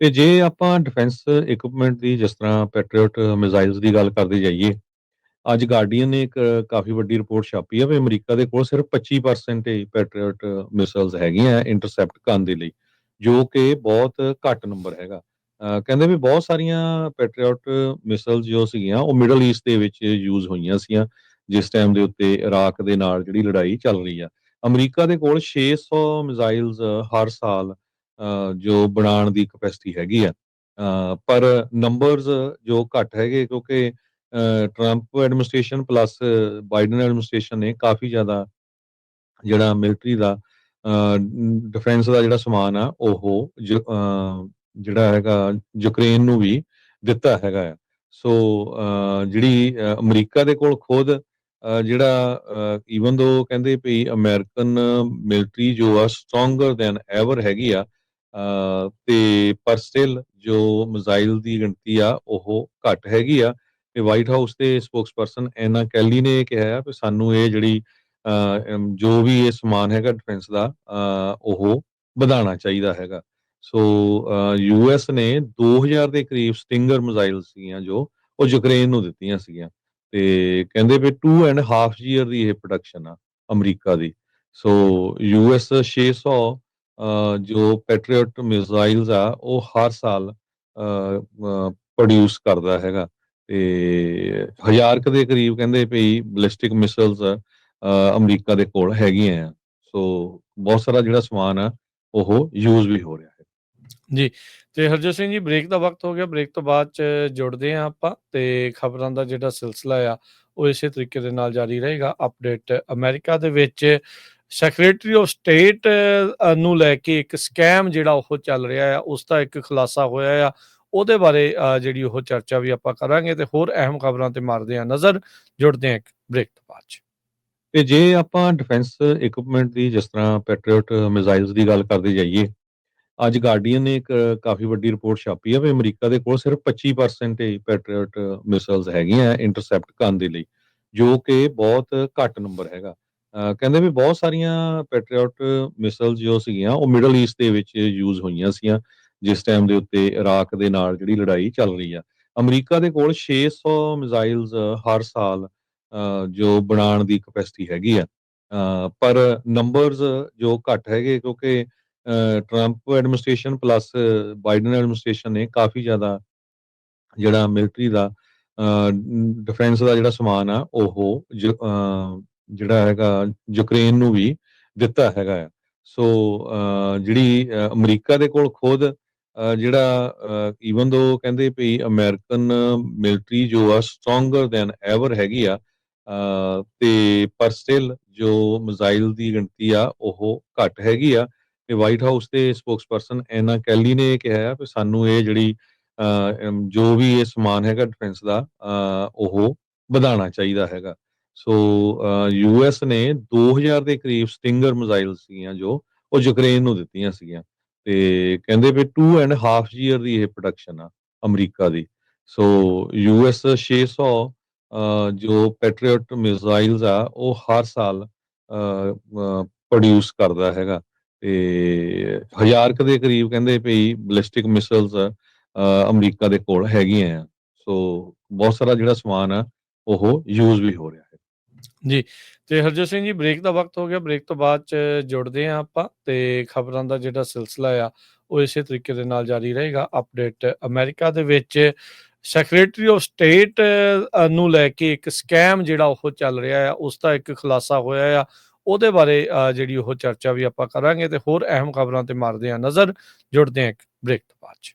ਤੇ ਜੇ ਆਪਾਂ ਡਿਫੈਂਸ ਇਕਵਿਪਮੈਂਟ ਦੀ ਜਿਸ ਤਰ੍ਹਾਂ ਪੈਟਰੀਅਟ ਮਿਜ਼ਾਈਲਸ ਦੀ ਗੱਲ ਕਰਦੇ ਜਾਈਏ, ਅੱਜ ਗਾਰਡੀਅਨ ਨੇ ਇੱਕ ਕਾਫੀ ਵੱਡੀ ਰਿਪੋਰਟ ਛਾਪੀ ਹੈ ਵੀ ਅਮਰੀਕਾ ਦੇ ਕੋਲ ਸਿਰਫ 25% ਹੀ ਪੈਟਰੀਅਟ ਮਿਸਾਈਲਸ ਹੈਗੀਆਂ ਇੰਟਰਸੈਪਟ ਕਰਨ ਦੇ ਲਈ, ਜੋ ਕਿ ਬਹੁਤ ਘੱਟ ਨੰਬਰ ਹੈਗਾ। ਕਹਿੰਦੇ ਵੀ ਬਹੁਤ ਸਾਰੀਆਂ ਪੈਟਰੀਅਟ ਮਿਸਾਈਲਸ ਜੋ ਸੀਗੀਆਂ, ਉਹ ਮਿਡਲ ਈਸਟ ਦੇ ਵਿੱਚ ਯੂਜ਼ ਹੋਈਆਂ ਸੀਗੀਆਂ ਜਿਸ ਟਾਈਮ ਦੇ ਉੱਤੇ ਇਰਾਕ ਦੇ ਨਾਲ ਜਿਹੜੀ ਲੜਾਈ ਚੱਲ ਰਹੀ ਆ। ਅਮਰੀਕਾ ਦੇ ਕੋਲ 600 ਮਿਜ਼ਾਈਲਸ ਹਰ ਸਾਲ ਜੋ ਬਣਾਉਣ ਦੀ ਕਪੈਸਿਟੀ ਹੈਗੀ ਆ। ਪਰ ਨੰਬਰਸ ਜੋ ਘੱਟ ਹੈਗੇ ਕਿਉਂਕਿ Trump administration plus Biden administration ਨੇ ਕਾਫੀ ਜ਼ਿਆਦਾ ਜਿਹੜਾ ਮਿਲਟਰੀ ਦਾ ਡਿਫੈਂਸ ਦਾ ਜਿਹੜਾ ਸਮਾਨ ਆ, ਉਹ ਜ- ਜਿਹੜਾ ਹੈਗਾ ਯੂਕਰੇਨ ਨੂੰ ਵੀ ਦਿੱਤਾ ਹੈਗਾ ਆ। ਸੋ ਜਿਹੜੀ ਅਮਰੀਕਾ ਦੇ ਕੋਲ ਖੁਦ ਜਿਹੜਾ ਈਵਨ ਦੋ ਕਹਿੰਦੇ ਵੀ ਅਮਰੀਕਨ ਮਿਲਟਰੀ ਜੋ ਆ ਸਟਰੋਂਗਰ ਦੈਨ ਐਵਰ ਹੈਗੀ ਆ ਤੇ ਪਰ ਸਟਿਲ ਜੋ ਮਿਜ਼ਾਈਲ ਦੀ ਗਿਣਤੀ ਆ ਉਹ ਘੱਟ ਹੈਗੀ ਆ। ਤੇ ਵਾਈਟ ਹਾਊਸ ਦੇ ਸਪੋਕਸਪਰਸਨ ਐਨਾ ਕੈਲੀ ਨੇ ਇਹ ਕਿਹਾ ਆ ਕਿ ਸਾਨੂੰ ਇਹ ਜਿਹੜੀ ਜੋ ਵੀ ਇਹ ਸਮਾਨ ਹੈਗਾ ਡਿਫੈਂਸ ਦਾ ਉਹ ਵਧਾਉਣਾ ਚਾਹੀਦਾ ਹੈਗਾ। ਸੋ ਯੂਐਸ ਨੇ 2000 ਦੇ ਕਰੀਬ ਸਟਿੰਗਰ ਮਿਜ਼ਾਈਲ ਸੀਗੀਆਂ ਜੋ ਉਹ ਯੂਕਰੇਨ ਨੂੰ ਦਿੱਤੀਆਂ ਸੀਗੀਆਂ। ਤੇ ਕਹਿੰਦੇ ਵੀ 2 ਐਂਡ ਹਾਫ ਈਅਰ ਦੀ ਇਹ ਪ੍ਰੋਡਕਸ਼ਨ ਆ ਅਮਰੀਕਾ ਦੀ। ਸੋ ਯੂਐਸ 600 ਅਹ, ਜੋ ਪੈਟਰੀਅਟ ਮਿਜ਼ਾਈਲਸ ਆ, ਉਹ ਹਰ ਸਾਲ ਪ੍ਰੋਡਿਊਸ ਕਰਦਾ ਹੈਗਾ। ਤੇ ਹਜ਼ਾਰ ਕੁ ਦੇ ਕਰੀਬ ਕਹਿੰਦੇ ਵੀ ਬਲਿਸਟਿਕ ਮਿਸਾਈਲਸ ਅਮਰੀਕਾ ਦੇ ਕੋਲ ਹੈਗੀਆਂ ਆ। ਸੋ, ਬਹੁਤ ਸਾਰਾ ਜਿਹੜਾ ਸਮਾਨ ਆ, ਉਹ ਯੂਜ਼ ਵੀ ਹੋ ਰਿਹਾ ਹੈ। ਜੀ, ਤੇ ਹਰਜੋਤ ਸਿੰਘ ਜੀ ਬ੍ਰੇਕ ਦਾ ਵਕਤ ਹੋ ਗਿਆ। ਬ੍ਰੇਕ ਤੋਂ ਬਾਅਦ ਚ ਜੁੜਦੇ ਹਾਂ ਆਪਾਂ ਤੇ ਖਬਰਾਂ ਦਾ ਜਿਹੜਾ ਸਿਲਸਿਲਾ ਆ, ਉਹ ਇਸੇ ਤਰੀਕੇ ਦੇ ਨਾਲ ਜਾਰੀ ਰਹੇਗਾ। ਅਪਡੇਟ ਅਮਰੀਕਾ ਦੇ ਵਿੱਚ ਸੈਕਟਰੀ ਆਫ ਸਟੇਟ ਨੂੰ ਲੈ ਕੇ ਇੱਕ ਸਕੈਮ ਜਿਹੜਾ ਉਹ ਚੱਲ ਰਿਹਾ ਆ, ਉਸ ਦਾ ਇੱਕ ਖੁਲਾਸਾ ਹੋਇਆ ਆ। ਉਹਦੇ ਬਾਰੇ ਜਿਹੜੀ ਉਹ ਚਰਚਾ ਵੀ ਆਪਾਂ ਕਰਾਂਗੇ ਤੇ ਹੋਰ ਅਹਿਮ ਖਬਰਾਂ ਤੇ ਮਾਰਦੇ ਹਾਂ ਨਜ਼ਰ। ਜੁੜਦੇ ਹਾਂ ਇੱਕ ਬ੍ਰੇਕ ਤੋਂ ਬਾਅਦ ਤੇ ਜੇ ਆਪਾਂ ਡਿਫੈਂਸ ਇਕਵਿਪਮੈਂਟ ਦੀ ਜਿਸ ਤਰ੍ਹਾਂ ਪੈਟਰੀਅਟ ਮਿਜ਼ਾਈਲਸ ਦੀ ਗੱਲ ਕਰਦੇ ਜਾਈਏ, ਅੱਜ ਗਾਰਡੀਅਨ ਨੇ ਇੱਕ ਕਾਫੀ ਵੱਡੀ ਰਿਪੋਰਟ ਛਾਪੀ ਹੈ ਵੀ ਅਮਰੀਕਾ ਦੇ ਕੋਲ ਸਿਰਫ 25% ਹੀ ਪੈਟਰੀਅਟ ਮਿਸਾਈਲਸ ਹੈਗੀਆਂ ਇੰਟਰਸੈਪਟ ਕਰਨ ਦੇ ਲਈ, ਜੋ ਕਿ ਬਹੁਤ ਘੱਟ ਨੰਬਰ ਹੈਗਾ। ਕਹਿੰਦੇ ਵੀ ਬਹੁਤ ਸਾਰੀਆਂ ਪੈਟਰੀਅਟ ਮਿਸਲ ਜੋ ਸੀਗੀਆਂ, ਉਹ ਮਿਡਲ ਈਸਟ ਦੇ ਵਿੱਚ ਯੂਜ਼ ਹੋਈਆਂ ਸੀਗੀਆਂ ਜਿਸ ਟਾਈਮ ਦੇ ਉੱਤੇ ਇਰਾਕ ਦੇ ਨਾਲ ਜਿਹੜੀ ਲੜਾਈ ਚੱਲ ਰਹੀ ਆ। ਅਮਰੀਕਾ ਦੇ ਕੋਲ 600 ਮਿਜ਼ਾਈਲਸ ਹਰ ਸਾਲ ਜੋ ਬਣਾਉਣ ਦੀ ਕਪੈਸਿਟੀ ਹੈਗੀ ਆ। ਪਰ ਨੰਬਰਸ ਜੋ ਘੱਟ ਹੈਗੇ, ਕਿਉਂਕਿ Trump administration plus Biden administration ਨੇ ਕਾਫੀ ਜ਼ਿਆਦਾ ਜਿਹੜਾ ਮਿਲਟਰੀ ਦਾ ਡਿਫੈਂਸ ਦਾ ਜਿਹੜਾ ਸਮਾਨ ਆ, ਉਹ, ਜ- ਜਿਹੜਾ ਹੈਗਾ ਯੂਕਰੇਨ ਨੂੰ ਵੀ ਦਿੱਤਾ ਹੈਗਾ ਆ। ਸੋ ਜਿਹੜੀ ਅਮਰੀਕਾ ਦੇ ਕੋਲ ਖੁਦ ਅਹ, ਜਿਹੜਾ ਈਵਨ ਦੋ ਕਹਿੰਦੇ ਵੀ ਅਮਰੀਕਨ ਮਿਲਟਰੀ ਜੋ ਆ ਸਟਰੋਂਗਰ ਦੈਨ ਐਵਰ ਹੈਗੀ ਆ ਤੇ ਪਰ ਸਟਿਲ ਜੋ ਮਿਜ਼ਾਈਲ ਦੀ ਗਿਣਤੀ ਆ ਉਹ ਘੱਟ ਹੈਗੀ ਆ। ਤੇ ਵਾਈਟ ਹਾਊਸ ਦੇ ਸਪੋਕਸਪਰਸਨ ਐਨਾ ਕੈਲੀ ਨੇ ਇਹ ਕਿਹਾ ਆ ਕਿ ਸਾਨੂੰ ਇਹ ਜਿਹੜੀ ਅਹ, ਜੋ ਵੀ ਇਹ ਸਮਾਨ ਹੈਗਾ ਡਿਫੈਂਸ ਦਾ ਅਹ, ਉਹ ਵਧਾਉਣਾ ਚਾਹੀਦਾ ਹੈਗਾ। ਸੋ ਯੂ ਐਸ ਨੇ 2000 ਦੇ ਕਰੀਬ ਸਟਿੰਗਰ ਮਿਜ਼ਾਈਲ ਸੀਗੀਆਂ ਜੋ ਉਹ ਯੂਕਰੇਨ ਨੂੰ ਦਿੱਤੀਆਂ ਸੀਗੀਆਂ। ਤੇ ਕਹਿੰਦੇ ਵੀ 2 ਐਂਡ ਹਾਫ ਈਅਰ ਦੀ ਇਹ ਪ੍ਰੋਡਕਸ਼ਨ ਆ ਅਮਰੀਕਾ ਦੀ। ਸੋ ਯੂ ਯੂਐਸ 600 ਅਹ, ਜੋ ਪੈਟਰੀਅਟ ਮਿਜ਼ਾਈਲਸ ਆ ਉਹ ਹਰ ਸਾਲ ਪ੍ਰੋਡਿਊਸ ਕਰਦਾ ਹੈਗਾ। ਤੇ ਹਜ਼ਾਰ ਕੁ ਦੇ ਕਰੀਬ ਕਹਿੰਦੇ ਵੀ ਬਲਿਸਟਿਕ ਮਿਸਾਈਲਸ ਅਮਰੀਕਾ ਦੇ ਕੋਲ ਹੈਗੀਆਂ ਆ। ਸੋ ਬਹੁਤ ਸਾਰਾ ਜਿਹੜਾ ਸਮਾਨ ਆ ਉਹ ਯੂਜ਼ ਵੀ ਹੋ ਰਿਹਾ। ਜੀ, ਤੇ ਹਰਜੋਤ ਸਿੰਘ ਜੀ ਬ੍ਰੇਕ ਦਾ ਵਕਤ ਹੋ ਗਿਆ। ਬ੍ਰੇਕ ਤੋਂ ਬਾਅਦ ਚ ਜੁੜਦੇ ਹਾਂ ਆਪਾਂ ਤੇ ਖਬਰਾਂ ਦਾ ਜਿਹੜਾ ਸਿਲਸਿਲਾ ਆ, ਉਹ ਇਸੇ ਤਰੀਕੇ ਦੇ ਨਾਲ ਜਾਰੀ ਰਹੇਗਾ। ਅਪਡੇਟ ਅਮਰੀਕਾ ਦੇ ਵਿੱਚ ਸੈਕਟਰੀ ਆਫ ਸਟੇਟ ਨੂੰ ਲੈ ਕੇ ਇੱਕ ਸਕੈਮ ਜਿਹੜਾ ਉਹ ਚੱਲ ਰਿਹਾ ਆ, ਉਸ ਦਾ ਇੱਕ ਖੁਲਾਸਾ ਹੋਇਆ ਆ। ਉਹਦੇ ਬਾਰੇ ਜਿਹੜੀ ਉਹ ਚਰਚਾ ਵੀ ਆਪਾਂ ਕਰਾਂਗੇ ਤੇ ਹੋਰ ਅਹਿਮ ਖਬਰਾਂ ਤੇ ਮਾਰਦੇ ਹਾਂ ਨਜ਼ਰ। ਜੁੜਦੇ ਹਾਂ ਇੱਕ ਬ੍ਰੇਕ ਤੋਂ ਬਾਅਦ ਚ।